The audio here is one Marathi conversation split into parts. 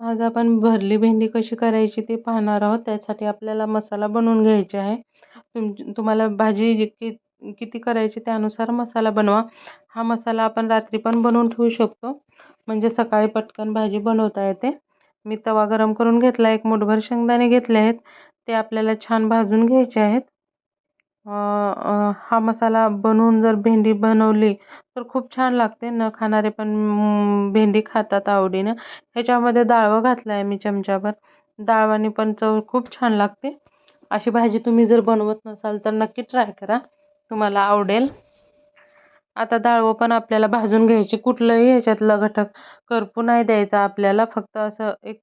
आज आपण भरली भेंडी कशी करायची ते पाहणार आहोत. त्यासाठी आपल्याला मसाला बनवून घ्यायचा आहे. तुम तुम्हाला भाजी जी कि किती करायची त्यानुसार मसाला बनवा. हा मसाला आपण रात्री पण बनवून ठेवू शकतो. म्हणजे सकाळी पटकन भाजी बनवता येते. मी तवा गरम करून घेतला. एक मुठभर शेंगदाणे घेतले आहेत. ते आपल्याला छान भाजून घ्यायचे आहेत. हा मसाला बनवून जर भेंडी बनवली तर खूप छान लागते. न खाणारे पण भेंडी खातात आवडीनं. ह्याच्यामध्ये डाळवं घातलं आहे मी चमच्यावर डाळवानी पण चव खूप छान लागते. अशी भाजी तुम्ही जर बनवत नसाल तर नक्की ट्राय करा. तुम्हाला आवडेल. आता डाळवं पण आपल्याला भाजून घ्यायची. कुठलंही ह्याच्यातलं घटक करपू नाही द्यायचा. आपल्याला फक्त असं एक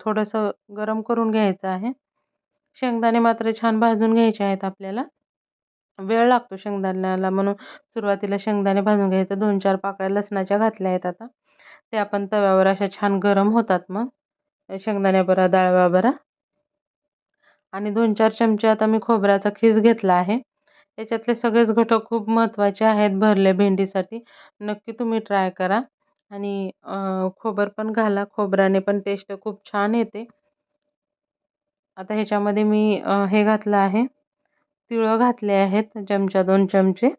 थोडंसं गरम करून घ्यायचं आहे. शेंगदाणे मात्र छान भाजून घ्यायचे आहेत आपल्याला. वेळ लागतो शेंगदाण्याला म्हणून. सुरुवातीला शेंगदाणे भाजून घ्यायचं. दोन चार पाकळ्या लसणाच्या घातल्या आहेत आता. ते आपण तव्यावर अशा छान गरम होतात मग. शेंगदाण्या बरा डाळवा बरा. आणि दोन चार चमचे आता मी खोबऱ्याचा खीस घेतला आहे. याच्यातले सगळेच घटक खूप महत्त्वाचे आहेत भरले भेंडीसाठी. नक्की तुम्ही ट्राय करा. आणि खोबर पण घाला. खोबऱ्याने पण टेस्ट खूप छान येते. आता ह्याच्यामध्ये मी हे घातलं आहे. तिळं घातले आहेत चमचा दोन चमचे.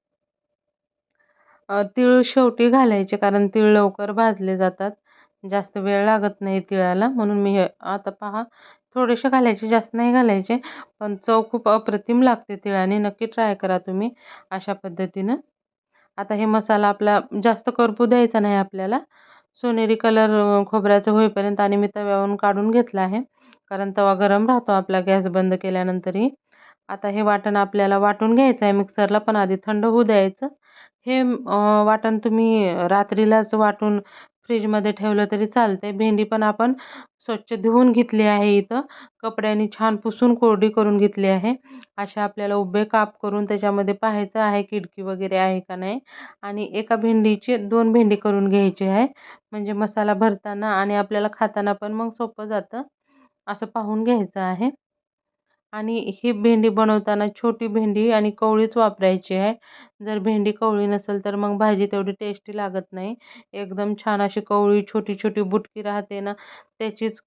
तिळ शेवटी घालायचे कारण तिळ लवकर भाजले जातात. जास्त वेळ लागत नाही तिळाला म्हणून मी हे आता पहा थोडेसे घालायचे जास्त नाही घालायचे पण चव खूप अप्रतिम लागते तिळाने. नक्की ट्राय करा तुम्ही अशा पद्धतीनं. आता हे मसाला आपला जास्त करपू द्यायचा नाही आपल्याला. सोनेरी कलर खोबऱ्याचं होईपर्यंत आणि मी तव्यावरून काढून घेतला आहे. कारण तवा गरम राहतो आपला गॅस बंद केल्यानंतरही. आता हे वाटण आपल्याला वाटून घ्यायचं आहे मिक्सरला पण आधी थंड होऊ द्यायचं. हे वाटण तुम्ही रात्रीलाच वाटून फ्रीजमध्ये ठेवलं तरी चालते भेंडी पण आपण स्वच्छ धुवून घेतली आहे इथं. कपड्याने छान पुसून कोरडी करून घेतली आहे. अशा आपल्याला उभे काप करून त्याच्यामध्ये पाहायचं आहे किडकी वगैरे आहे का नाही. आणि एका भेंडीचे दोन भेंडी करून घ्यायची आहे. म्हणजे मसाला भरताना आणि आपल्याला खाताना पण मग सोपं जातं. असं पाहून घ्यायचं आहे. आणि ही भेंडी बनवताना छोटी भेंडी आणि कवळीच वापरायची आहे. जर भेंडी कवळी नसेल तर मग भाजी तेवढी टेस्टी लागत नाही. एकदम छान अशी कवळी छोटी छोटी बुटकी राहते ना त्याचीच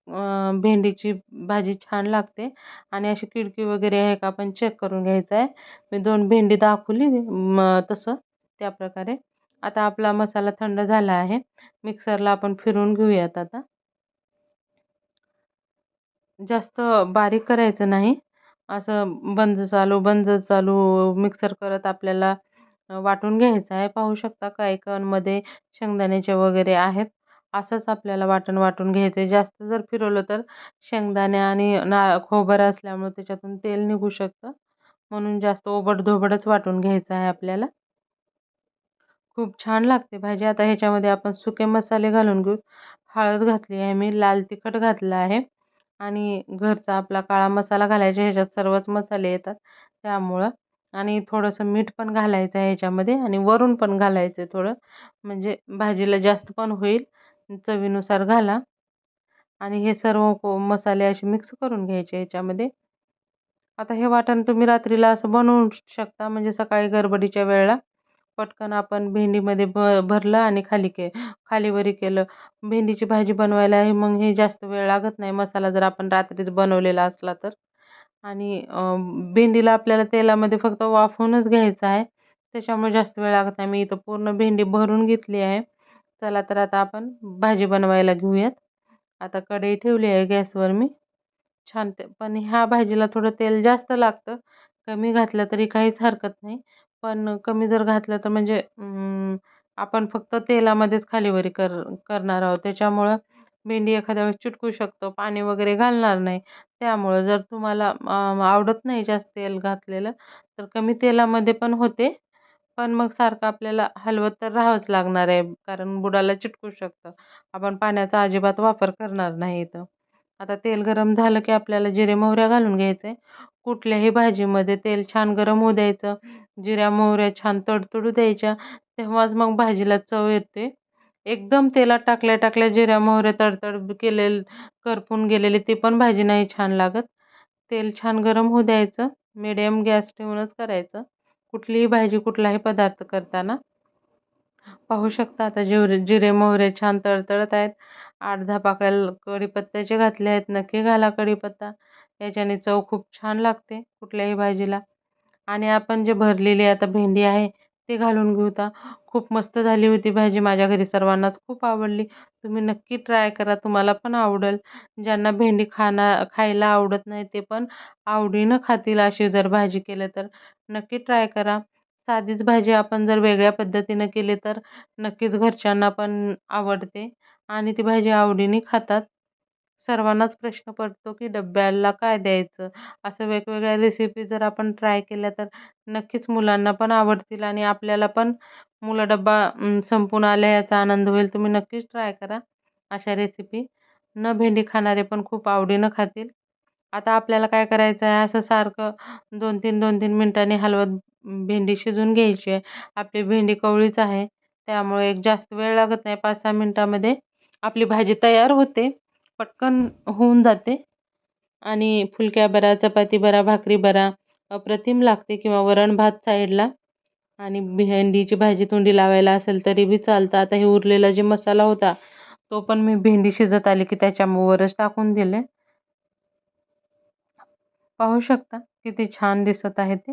भेंडीची भाजी छान लागते. आणि अशी किडकी वगैरे आहे का आपण चेक करून घ्यायचं आहे. मी दोन भेंडी दाखवली म तसं त्याप्रकारे आता आपला मसाला थंड झाला आहे. मिक्सरला आपण फिरून घेऊयात आता. जास्त बारीक करायचं नाही. असं बंद चालू बंद चालू मिक्सर करत आपल्याला वाटून घ्यायचं आहे. पाहू शकता काही कणमध्ये शेंगदाण्याचे वगैरे आहेत. असंच आपल्याला वाटण वाटून घ्यायचं आहे. जास्त जर फिरवलं तर शेंगदाणे आणि ना खोबरं असल्यामुळे त्याच्यातून तेल निघू शकतं. म्हणून जास्त ओबडधोबडच वाटून घ्यायचं आहे आपल्याला. खूप छान लागते भाजी. आता ह्याच्यामध्ये आपण सुके मसाले घालून घेऊ. हळद घातली आहे मी लाल तिखट घातलं आहे. आणि घरचा आपला काळा मसाला घालायचा ह्याच्यात सर्वच मसाले येतात त्यामुळं. आणि थोडंसं मीठ पण घालायचं आहे ह्याच्यामध्ये आणि वरून पण घालायचं आहे थोडं. म्हणजे भाजीला जास्त पण होईल. चवीनुसार घाला. आणि हे सर्व को मसाले असे मिक्स करून घ्यायचे ह्याच्यामध्ये. आता हे वाटण तुम्ही रात्रीला असं बनवू शकता म्हणजे सकाळी गडबडीच्या वेळेला. पटकन आपण भेंडीमध्ये भ भरलं आणि खाली के खालीवरी केलं. भेंडीची भाजी बनवायला हे मग हे जास्त वेळ लागत नाही. मसाला जर आपण रात्रीच बनवलेला असला तर. आणि भेंडीला आपल्याला तेलामध्ये फक्त वाफवूनच घ्यायचं आहे. त्याच्यामुळे जास्त वेळ लागत नाही. मी इथं पूर्ण भेंडी भरून घेतली आहे. चला तर आता आपण भाजी बनवायला घेऊयात. आता कढई ठेवली आहे गॅसवर मी. छान ते पण ह्या भाजीला थोडं तेल जास्त लागतं. कमी घातलं तरी काहीच हरकत नाही. पण कमी जर घातलं तर म्हणजे आपण फक्त तेलामध्येच खालीवरी कर करणार आहोत. त्याच्यामुळं भेंडी एखाद्या वेळेस चिटकू शकतो पाणी वगैरे घालणार नाही. त्यामुळं जर तुम्हाला आवडत नाही जास्त तेल घातलेलं तर कमी तेलामध्ये पण होते. पण मग सारखं आपल्याला हलवत तर राहावंच लागणार आहे कारण बुडाला चिटकू शकतं. आपण पाण्याचा अजिबात वापर करणार नाही इथं. आता तेल गरम झालं की आपल्याला जिरे मोहऱ्या घालून घ्यायचं. आहे कुठल्याही भाजीमध्ये तेल छान गरम होऊ द्यायचं. जिऱ्या मोहऱ्या छान तडतडू द्यायच्या. तेव्हाच मग भाजीला चव येते. एकदम तेलात टाकल्या टाकल्या जिऱ्या मोहऱ्या तडतड केलेले करपून गेलेले ते पण भाजी नाही छान लागत. तेल छान गरम होऊ द्यायचं. मिडियम गॅस ठेवूनच करायचं. कुठलीही भाजी कुठलाही पदार्थ करताना. पाहू शकता आता जिरे जिरे मोहरे छान तडतडत आहेत. आठ दहा पाकळ्या कढीपत्त्याचे घातले आहेत. नक्की घाला कढीपत्ता. याच्याने चव खूप छान लागते कुठल्याही भाजीला. आणि आपण जे भरलेली आता भेंडी आहे ते घालून घेऊ आता खूप मस्त झाली होती भाजी माझ्या घरी सर्वांनाच खूप आवडली. तुम्ही नक्की ट्राय करा तुम्हाला पण आवडेल. ज्यांना भेंडी खाना खायला आवडत नाही ते पण आवडीनं खातील अशी जर भाजी केलं तर. नक्की ट्राय करा. साधीच भाजी आपण जर वेगळ्या पद्धतीनं केली तर नक्कीच घरच्यांना पण आवडते आणि ती भाजी आवडीने खातात. सर्वांनाच प्रश्न पडतो की डब्याला काय द्यायचं? असं वेगवेगळ्या रेसिपी जर आपण ट्राय केल्या तर नक्कीच मुलांना पण आवडतील आणि आपल्याला पण मुलं डब्बा संपून आल्या याचा आनंद होईल. तुम्ही नक्कीच ट्राय करा अशा रेसिपी न भेंडी खाणारे पण खूप आवडीनं खातील. आता आपल्याला काय करायचं आहे असं सारखं दोन तीन दोन तीन मिनटांनी हलवत भेंडी शिजून घ्यायची आहे. आपली भेंडी कवळीच आहे. त्यामुळे एक जास्त वेळ लागत नाही. पाच सहा मिनटामध्ये आपली भाजी तयार होते. पटकन होऊन जाते. आणि फुलक्या बरा चपाती बरा भाकरी बरा अप्रतिम लागते किंवा वरण भात साईडला. आणि भेंडीची भाजी तोंडी लावायला असेल तरी बी चालतं. आता हे उरलेला जे मसाला होता तो पण मी भेंडी शिजत आली की त्याच्यावरच टाकून दिले. पाहू शकता किती छान दिसत आहे ते.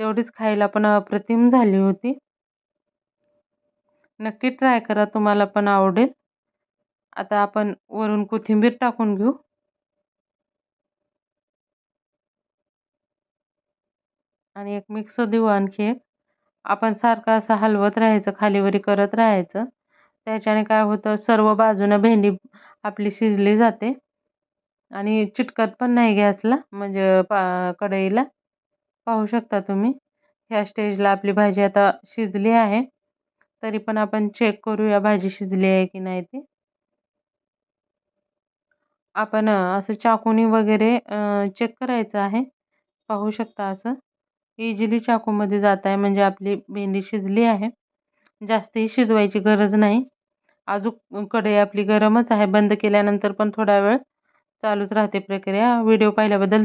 तेवढीच खायला पण अप्रतिम झाली होती. नक्की ट्राय करा तुम्हाला पण आवडेल. आता आपण वरून कोथिंबीर टाकून घेऊ. आणि एक मिक्स देऊ आणखी एक. आपण सारखं असं हलवत राहायचं खालीवरी करत राहायचं. त्याच्याने काय होतं सर्व बाजूनं भेंडी आपली शिजली जाते. आणि चिटकत पण नाही गॅसला म्हणजे पा कढईला. पाहू शकता तुम्ही ह्या स्टेजला आपली भाजी आता शिजली आहे. तरी पण आपण चेक करूया भाजी शिजली आहे की नाही ती. आपण असं चाकूनी वगैरे चेक करायचं आहे. पाहू शकता असं. इझिली चाकूमध्ये जात आहे म्हणजे आपली भेंडी शिजली आहे. जास्तही शिजवायची गरज नाही. अजून कढई आपली गरमच आहे. बंद केल्यानंतर पण थोडा वेळ चालूच राहते प्रक्रिया. व्हिडिओ पाहिल्याबद्दल